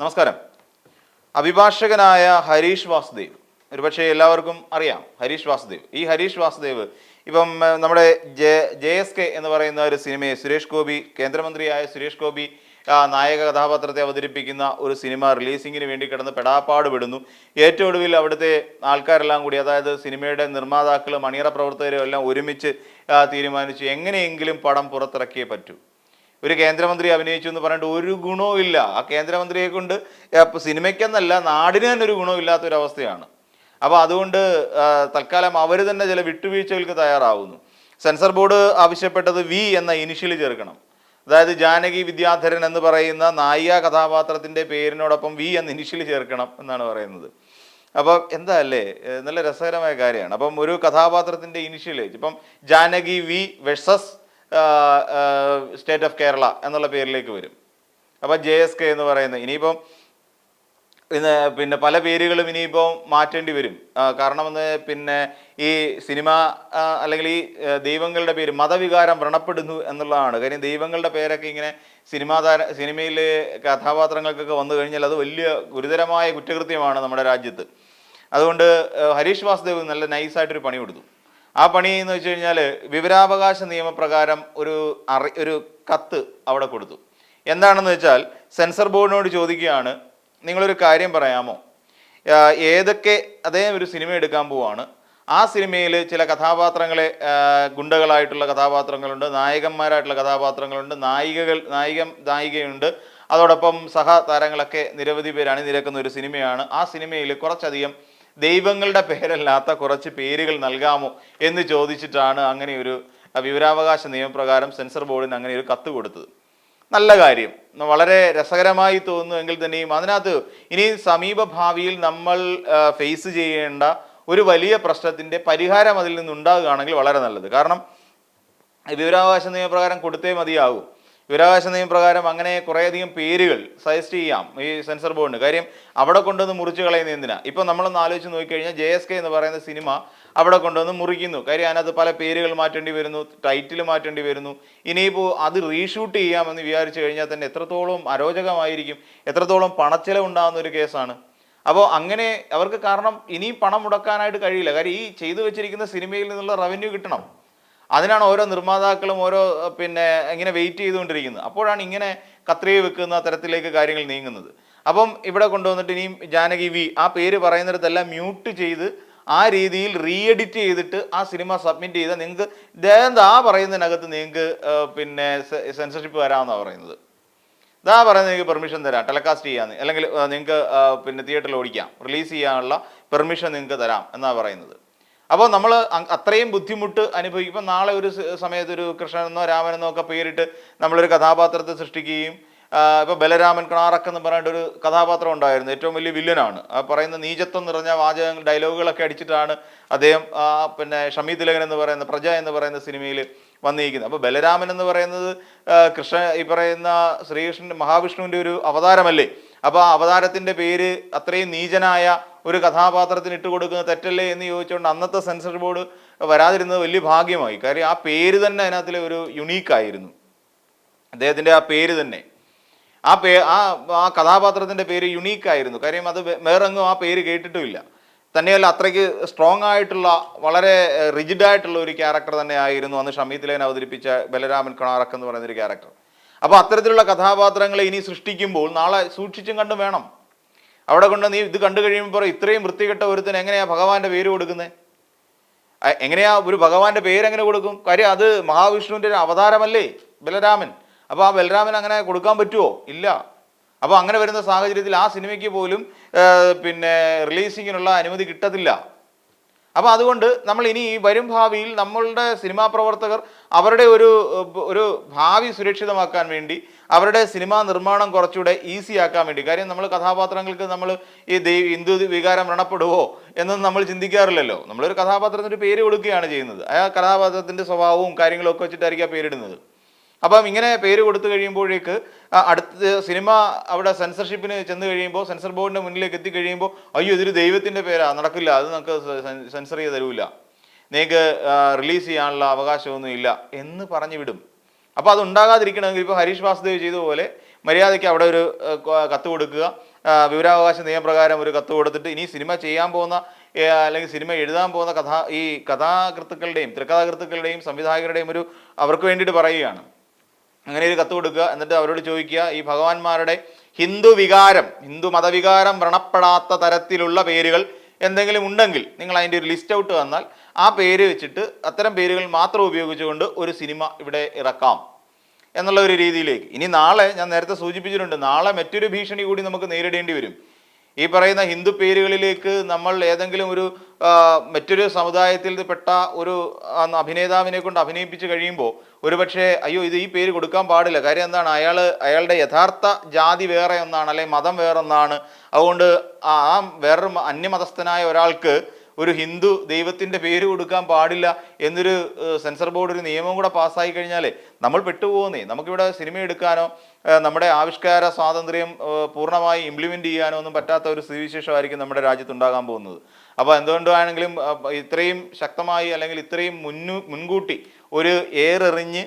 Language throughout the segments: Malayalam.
നമസ്കാരം. അഭിഭാഷകനായ ഹരീഷ് വാസുദേവ്. ഒരുപക്ഷെ എല്ലാവർക്കും അറിയാം ഹരീഷ് വാസുദേവ്. ഈ ഹരീഷ് വാസുദേവ് ഇപ്പം നമ്മുടെ ജെ ജെ എസ് കെ എന്ന് പറയുന്ന ഒരു സിനിമയെ സുരേഷ് ഗോപി കേന്ദ്രമന്ത്രിയായ സുരേഷ് ഗോപി നായക കഥാപാത്രത്തെ അവതരിപ്പിക്കുന്ന ഒരു സിനിമ റിലീസിങ്ങിന് വേണ്ടി കിടന്ന് പെടാപ്പാട് വിടുന്നു ഏറ്റവും ഒടുവിൽ അവിടുത്തെ ആൾക്കാരെല്ലാം കൂടി അതായത് സിനിമയുടെ നിർമ്മാതാക്കളും അണിയറ പ്രവർത്തകരും എല്ലാം ഒരുമിച്ച് തീരുമാനിച്ചു എങ്ങനെയെങ്കിലും പടം പുറത്തിറക്കിയേ പറ്റൂ. ഒരു കേന്ദ്രമന്ത്രി അഭിനയിച്ചു എന്ന് പറഞ്ഞിട്ട് ഒരു ഗുണവും ഇല്ല. ആ കേന്ദ്രമന്ത്രിയെ കൊണ്ട് അപ്പൊ സിനിമയ്ക്കെന്നല്ല നാടിന് തന്നെ ഒരു ഗുണവും ഇല്ലാത്തൊരവസ്ഥയാണ്. അപ്പോൾ അതുകൊണ്ട് തൽക്കാലം അവർ തന്നെ ചില വിട്ടുവീഴ്ചകൾക്ക് തയ്യാറാവുന്നു. സെൻസർ ബോർഡ് ആവശ്യപ്പെട്ടത് വി എന്ന ഇനിഷ്യൽ ചേർക്കണം. അതായത് ജാനകി വിദ്യാധരൻ എന്ന് പറയുന്ന നായിക കഥാപാത്രത്തിന്റെ പേരിനോടൊപ്പം വി എന്ന ഇനിഷ്യൽ ചേർക്കണം എന്നാണ് പറയുന്നത്. അപ്പം എന്താ അല്ലേ? നല്ല രസകരമായ കാര്യമാണ്. അപ്പം ഒരു കഥാപാത്രത്തിന്റെ ഇനിഷ്യൽ ഇപ്പം Janaki V versus state of Kerala എന്നുള്ള പേരിലേക്ക് വരും. അപ്പോൾ ജെ എസ് കെ എന്ന് പറയുന്നത് ഇനിയിപ്പം ഇന്ന് പിന്നെ പല പേരുകളും ഇനിയിപ്പോൾ മാറ്റേണ്ടി വരും. കാരണം പിന്നെ ഈ സിനിമ അല്ലെങ്കിൽ ഈ ദൈവങ്ങളുടെ പേര് മതവികാരം വ്രണപ്പെടുന്നു എന്നുള്ളതാണ്. കാര്യം ദൈവങ്ങളുടെ പേരൊക്കെ ഇങ്ങനെ സിനിമാ താര സിനിമയിലെ കഥാപാത്രങ്ങൾക്കൊക്കെ വന്നു കഴിഞ്ഞാൽ അത് വലിയ ഗുരുതരമായ കുറ്റകൃത്യമാണ് നമ്മുടെ രാജ്യത്ത്. അതുകൊണ്ട് ഹരീഷ് വാസുദേവ് നല്ല നൈസായിട്ടൊരു പണി കൊടുത്തു. ആ പണി എന്ന് വെച്ച് കഴിഞ്ഞാൽ വിവരാവകാശ നിയമപ്രകാരം ഒരു അറി ഒരു കത്ത് അവിടെ കൊടുത്തു. എന്താണെന്ന് വെച്ചാൽ സെൻസർ ബോർഡിനോട് ചോദിക്കുകയാണ് നിങ്ങളൊരു കാര്യം പറയാമോ? ഏതൊക്കെ അദ്ദേഹം ഒരു സിനിമ എടുക്കാൻ പോവാണ്. ആ സിനിമയിൽ ചില കഥാപാത്രങ്ങളെ ഗുണ്ടകളായിട്ടുള്ള കഥാപാത്രങ്ങളുണ്ട് നായകന്മാരായിട്ടുള്ള കഥാപാത്രങ്ങളുണ്ട് നായികകൾ നായിക നായികയുണ്ട്. അതോടൊപ്പം സഹ താരങ്ങളൊക്കെ നിരവധി പേര് അണിനിരക്കുന്ന ഒരു സിനിമയാണ്. ആ സിനിമയിൽ കുറച്ചധികം ദൈവങ്ങളുടെ പേരല്ലാത്ത കുറച്ച് പേരുകൾ നൽകാമോ എന്ന് ചോദിച്ചിട്ടാണ് അങ്ങനെ ഒരു വിവരാവകാശ നിയമപ്രകാരം സെൻസർ ബോർഡിന് അങ്ങനെ ഒരു കത്ത് കൊടുത്തത്. നല്ല കാര്യം. വളരെ രസകരമായി തോന്നുമെങ്കിൽ തന്നെയും അതിനകത്ത് ഇനി സമീപ ഭാവിയിൽ നമ്മൾ ഫേസ് ചെയ്യേണ്ട ഒരു വലിയ പ്രശ്നത്തിന്റെ പരിഹാരം അതിൽ നിന്നുണ്ടാകുകയാണെങ്കിൽ വളരെ നല്ലത്. കാരണം വിവരാവകാശ നിയമപ്രകാരം കൊടുത്തേ മതിയാകൂ. വിവരാവകാശ നിയമപ്രകാരം അങ്ങനെ കുറേയധികം പേരുകൾ സജസ്റ്റ് ചെയ്യാം ഈ സെൻസർ ബോർഡിന് കാര്യം അവിടെ കൊണ്ടുവന്ന് മുറിച്ച് കളയുന്ന എന്തിനാ? ഇപ്പം നമ്മളൊന്ന് ആലോചിച്ച് നോക്കിക്കഴിഞ്ഞാൽ ജെ എസ് കെ എന്ന് പറയുന്ന സിനിമ അവിടെ കൊണ്ടുവന്ന് മുറിക്കുന്നു. കാര്യം അതിനകത്ത് പല പേരുകൾ മാറ്റേണ്ടി വരുന്നു ടൈറ്റിൽ മാറ്റേണ്ടി വരുന്നു. ഇനിയിപ്പോൾ അത് റീഷൂട്ട് ചെയ്യാമെന്ന് വിചാരിച്ചു കഴിഞ്ഞാൽ തന്നെ എത്രത്തോളം അരോചകമായിരിക്കും എത്രത്തോളം പണച്ചെലവുണ്ടാകുന്ന ഒരു കേസാണ്. അപ്പോൾ അങ്ങനെ അവർക്ക് കാരണം ഇനിയും പണം മുടക്കാനായിട്ട് കഴിയില്ല. കാര്യം ഈ ചെയ്തു വെച്ചിരിക്കുന്ന സിനിമയിൽ നിന്നുള്ള റവന്യൂ കിട്ടണം. അതിനാണ് ഓരോ നിർമ്മാതാക്കളും ഓരോ പിന്നെ ഇങ്ങനെ വെയിറ്റ് ചെയ്തുകൊണ്ടിരിക്കുന്നത്. അപ്പോഴാണ് ഇങ്ങനെ കത്രിക വെക്കുന്ന തരത്തിലേക്ക് കാര്യങ്ങൾ നീങ്ങുന്നത്. അപ്പം ഇവിടെ കൊണ്ടുവന്നിട്ട് ഇനിയും ജാനകി വി ആ പേര് പറയുന്നിടത്തെല്ലാം മ്യൂട്ട് ചെയ്ത് ആ രീതിയിൽ റീ എഡിറ്റ് ചെയ്തിട്ട് ആ സിനിമ സബ്മിറ്റ് ചെയ്താൽ നിങ്ങൾക്ക് ഇതെന്താ പറയുന്നതിനകത്ത് നിങ്ങൾക്ക് പിന്നെ സെൻസർഷിപ്പ് വരാമെന്നാണ് പറയുന്നത്. ഇതാ പറയുന്നത് നിങ്ങൾക്ക് പെർമിഷൻ തരാം ടെലികാസ്റ്റ് ചെയ്യാന്ന്. അല്ലെങ്കിൽ നിങ്ങൾക്ക് പിന്നെ തിയേറ്ററിൽ ഓടിക്കാം. റിലീസ് ചെയ്യാനുള്ള പെർമിഷൻ നിങ്ങൾക്ക് തരാം എന്നാണ് പറയുന്നത്. അപ്പോൾ നമ്മൾ അത്രയും ബുദ്ധിമുട്ട് അനുഭവിക്കും. ഇപ്പം നാളെ ഒരു സമയത്ത് ഒരു കൃഷ്ണനെന്നോ രാമനെന്നോ ഒക്കെ പേരിട്ട് നമ്മളൊരു കഥാപാത്രത്തെ സൃഷ്ടിക്കുകയും ഇപ്പോൾ ബലരാമൻ കിണാറക്ക് എന്ന് പറഞ്ഞിട്ട് ഒരു കഥാപാത്രം ഉണ്ടായിരുന്നു. ഏറ്റവും വലിയ വില്ലനാണ്. ആ പറയുന്ന നീചത്വം നിറഞ്ഞ വാചകങ്ങൾ ഡയലോഗുകളൊക്കെ അടിച്ചിട്ടാണ് അദ്ദേഹം പിന്നെ ഷമീ തിലകൻ എന്ന് പറയുന്ന പ്രജ എന്ന് പറയുന്ന സിനിമയിൽ വന്നിരിക്കുന്നത്. അപ്പോൾ ബലരാമൻ എന്ന് പറയുന്നത് കൃഷ്ണ ഈ പറയുന്ന ശ്രീകൃഷ്ണൻ മഹാവിഷ്ണുവിന്റെ ഒരു അവതാരമല്ലേ? അപ്പോൾ ആ അവതാരത്തിന്റെ പേര് അത്രയും നീചനായ ഒരു കഥാപാത്രത്തിന് ഇട്ട് കൊടുക്കുന്ന തെറ്റല്ലേ എന്ന് ചോദിച്ചുകൊണ്ട് അന്നത്തെ സെൻസർ ബോർഡ് വരാതിരുന്നത് വലിയ ഭാഗ്യമായി. കാര്യം ആ പേര് തന്നെ അതിനകത്തിലെ ഒരു യുണീക്കായിരുന്നു അദ്ദേഹത്തിന്റെ ആ പേര് തന്നെ. ആ പേ ആ ആ കഥാപാത്രത്തിന്റെ പേര് യുണീക്കായിരുന്നു കാര്യം അത് വേറെങ്ങും ആ പേര് കേട്ടിട്ടുമില്ല. തന്നെയല്ല അത്രയ്ക്ക് സ്ട്രോങ് ആയിട്ടുള്ള വളരെ റിജിഡ് ആയിട്ടുള്ള ഒരു ക്യാരക്ടർ തന്നെ ആയിരുന്നു അന്ന് ഷമീത്തിലേൻ ലേൻ അവതരിപ്പിച്ച ബലരാമൻ കണാറക്ക് എന്ന് പറയുന്ന ക്യാരക്ടർ അപ്പോൾ അത്തരത്തിലുള്ള കഥാപാത്രങ്ങളെ ഇനി സൃഷ്ടിക്കുമ്പോൾ നാളെ സൂക്ഷിച്ചും കണ്ടും വേണം. അവിടെ കൊണ്ട് നീ ഇത് കണ്ടു കഴിയുമ്പോൾ ഇത്രയും വൃത്തികെട്ട ഒരുത്തിന് എങ്ങനെയാ ഭഗവാന്റെ പേര് കൊടുക്കുന്നത് എങ്ങനെയാ ഒരു ഭഗവാന്റെ പേര് എങ്ങനെ കൊടുക്കും? കാര്യം അത് മഹാവിഷ്ണുവിന്റെ ഒരു അവതാരമല്ലേ ബലരാമൻ. അപ്പോൾ ആ ബലരാമൻ അങ്ങനെ കൊടുക്കാൻ പറ്റുമോ ഇല്ല. അപ്പോൾ അങ്ങനെ വരുന്ന സാഹചര്യത്തിൽ ആ സിനിമയ്ക്ക് പോലും പിന്നെ റിലീസിങ്ങിനുള്ള അനുമതി കിട്ടത്തില്ല. അപ്പോൾ അതുകൊണ്ട് നമ്മൾ ഇനി ഈ വരും ഭാവിയിൽ നമ്മളുടെ സിനിമാ പ്രവർത്തകർ അവരുടെ ഒരു ഒരു ഭാവി സുരക്ഷിതമാക്കാൻ വേണ്ടി അവരുടെ സിനിമാ നിർമ്മാണം കുറച്ചുകൂടെ ഈസി ആക്കാൻ വേണ്ടി. കാര്യം നമ്മൾ കഥാപാത്രങ്ങൾക്ക് നമ്മൾ ഈ ദൈ ഹിന്ദു വികാരം വ്രണപ്പെടുവോ എന്നൊന്നും നമ്മൾ ചിന്തിക്കാറില്ലല്ലോ. നമ്മളൊരു കഥാപാത്രത്തിന് പേര് കൊടുക്കുകയാണ് ചെയ്യുന്നത്. ആ കഥാപാത്രത്തിന്റെ സ്വഭാവവും കാര്യങ്ങളൊക്കെ വെച്ചിട്ടായിരിക്കും ആ പേരിടുന്നത്. അപ്പം ഇങ്ങനെ പേര് കൊടുത്തു കഴിയുമ്പോഴേക്ക് അടുത്ത സിനിമ അവിടെ സെൻസർഷിപ്പിന് ചെന്ന് കഴിയുമ്പോൾ സെൻസർ ബോർഡിന്റെ മുന്നിലേക്ക് എത്തി കഴിയുമ്പോൾ അയ്യോ ഇതൊരു ദൈവത്തിന്റെ പേരാ നടക്കില്ല അത് നമുക്ക് സെൻസർ ചെയ്ത് തരൂല. നിങ്ങൾക്ക് റിലീസ് ചെയ്യാനുള്ള അവകാശമൊന്നും ഇല്ല എന്ന് പറഞ്ഞു വിടും. അപ്പോൾ അത് ഉണ്ടാകാതിരിക്കണമെങ്കിൽ ഇപ്പോൾ ഹരീഷ് വാസുദേവ് ചെയ്ത പോലെ മര്യാദയ്ക്ക് അവിടെ ഒരു കത്ത് കൊടുക്കുക വിവരാവകാശ നിയമപ്രകാരം ഒരു കത്ത് കൊടുത്തിട്ട് ഇനി സിനിമ ചെയ്യാൻ പോകുന്ന അല്ലെങ്കിൽ സിനിമ എഴുതാൻ പോകുന്ന കഥ ഈ കഥാകൃത്തുക്കളുടെയും തിരക്കഥാകൃത്തുക്കളുടെയും സംവിധായകരുടെയും ഒരു അവർക്ക് വേണ്ടിയിട്ട് പറയുകയാണ്. അങ്ങനെ ഒരു കത്ത് കൊടുക്കുക എന്നിട്ട് അവരോട് ചോദിക്കുക ഈ ഭഗവാന്മാരുടെ ഹിന്ദു വികാരം ഹിന്ദു മതവികാരം വ്രണപ്പെടാത്ത തരത്തിലുള്ള പേരുകൾ എന്തെങ്കിലും ഉണ്ടെങ്കിൽ നിങ്ങൾ അതിന്റെ ഒരു ലിസ്റ്റ് ഔട്ട് വന്നാൽ ആ പേര് വെച്ചിട്ട് അത്തരം പേരുകൾ മാത്രം ഉപയോഗിച്ചുകൊണ്ട് ഒരു സിനിമ ഇവിടെ ഇറക്കാം എന്നുള്ള ഒരു രീതിയിലേക്ക്. ഇനി നാളെ ഞാൻ നേരത്തെ സൂചിപ്പിച്ചിട്ടുണ്ട് നാളെ മറ്റൊരു ഭീഷണി കൂടി നമുക്ക് നേരിടേണ്ടി വരും. ഈ പറയുന്ന ഹിന്ദു പേരുകളിലേക്ക് നമ്മൾ ഏതെങ്കിലും ഒരു മറ്റൊരു സമുദായത്തിൽ പെട്ട ഒരു അഭിനേതാവിനെ കൊണ്ട് അഭിനയിപ്പിച്ച് കഴിയുമ്പോൾ ഒരുപക്ഷെ അയ്യോ ഇത് ഈ പേര് കൊടുക്കാൻ പാടില്ല. കാര്യം എന്താണ്? അയാൾ അയാളുടെ യഥാർത്ഥ ജാതി വേറെ ഒന്നാണ് അല്ലെങ്കിൽ മതം വേറെ ഒന്നാണ്. അതുകൊണ്ട് ആ വേറൊരു അന്യമതസ്ഥനായ ഒരാൾക്ക് ഒരു ഹിന്ദു ദൈവത്തിന്റെ പേര് കൊടുക്കാൻ പാടില്ല എന്നൊരു സെൻസർ ബോർഡ് ഒരു നിയമം കൂടെ പാസ്സായി കഴിഞ്ഞാലേ നമ്മൾ പെട്ടുപോകുന്നേ. നമുക്കിവിടെ സിനിമ എടുക്കാനോ നമ്മുടെ ആവിഷ്കാര സ്വാതന്ത്ര്യം പൂർണമായി ഇംപ്ലിമെന്റ് ചെയ്യാനോ ഒന്നും പറ്റാത്ത ഒരു സ്ഥിതിവിശേഷമായിരിക്കും നമ്മുടെ രാജ്യത്ത് രാജ്യത്തുണ്ടാകാൻ പോകുന്നത്. അപ്പോൾ എന്തുകൊണ്ടാണെങ്കിലും ഇത്രയും ശക്തമായി അല്ലെങ്കിൽ ഇത്രയും മുന്നു മുൻകൂട്ടി ഒരു ഏറെറിഞ്ഞ്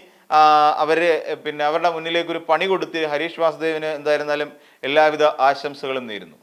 അവർ പിന്നെ അവരുടെ മുന്നിലേക്ക് ഒരു പണി കൊടുത്ത് ഹരീഷ് വാസുദേവിന് എന്തായിരുന്നാലും എല്ലാവിധ ആശംസകളും നേരുന്നു.